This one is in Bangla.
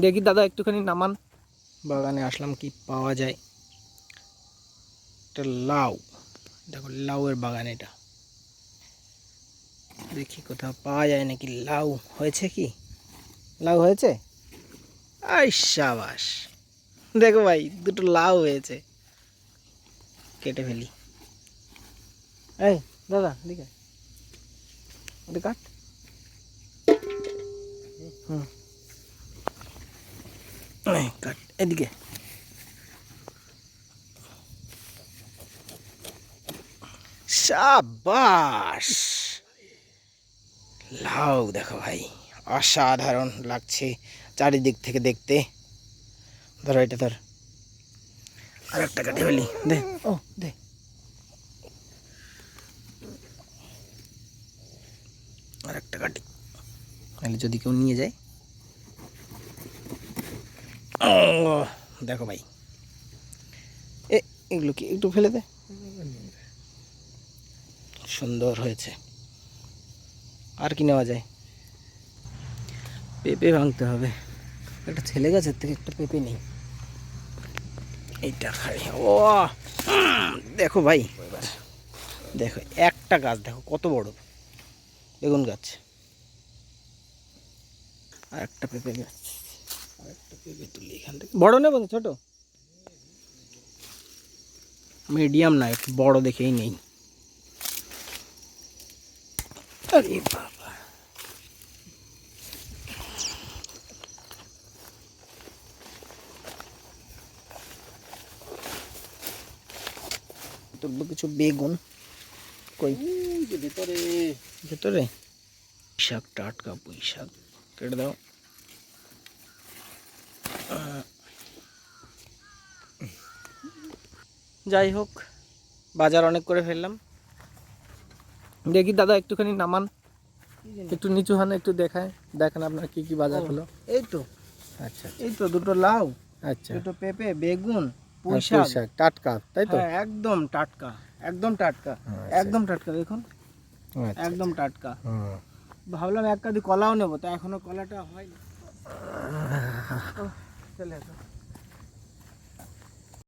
দেখি দাদা, একটুখানি নামান। বাগানে আসলাম কি পাওয়া যায়? এটা লাউ। দেখো, লাউয়ের বাগান এটা। দেখি কোথাও পাওয়া যায় নাকি লাউ। হয়েছে কি? লাউ হয়েছে? আই সাবাস। দেখো ভাই, দুটো লাউ হয়েছে। কেটে ফেলি। এই, দাদা ওটা কাট। হুম। এদিকে সাবাস লাউ দেখো ভাই, অসাধারণ লাগছে চারিদিক থেকে দেখতে। ধরো এটা ধর। আর একটা কাটে ফেলি, দে। ও, দে। আর একটা কাটি। তাহলে যদি কেউ নিয়ে যায়। দেখো ভাই। এ, এগুলো কি? একটু ফেলে দে। সুন্দর হয়েছে। আর কি নেওয়া যায়? পেঁপে ভাঙতে হবে। একটা ছেলে গাছের থেকে একটা পেঁপে নেই। এইটা খাই ও দেখো ভাই। দেখো, একটা গাছ দেখো, কত বড়। বেগুন গাছ। আর একটা পেঁপে গাছ। বড় নেবো না ছোট মিডিয়াম না একটু বড় দেখেই নেই আরে বাবা তুলবো কিছু বেগুন কই ভিতরে ভেতরে শাক টাটকা পুঁই শাক কেটে দাও যাই হোক বাজার অনেক করে ফেললাম। দেখি দাদা একটুখানি নামান একটু নিচু হান একটু দেখায় দেখেন আপনার কি কি বাজার হলো। এই তো। আচ্ছা। এই তো দুটো লাউ আচ্ছা। দুটো পেঁপে বেগুন আর পুঁই পুঁই শাক। শাক টাটকা তাই তো? হ্যাঁ, একদম টাটকা একদম টাটকা আচ্ছা। একদম টাটকা দেখুন। আচ্ছা একদম টাটকা। হুম। ভাবলাম এক কাদি কলাও নেব তা এখনও কলাটা হয়নি। चले जाओ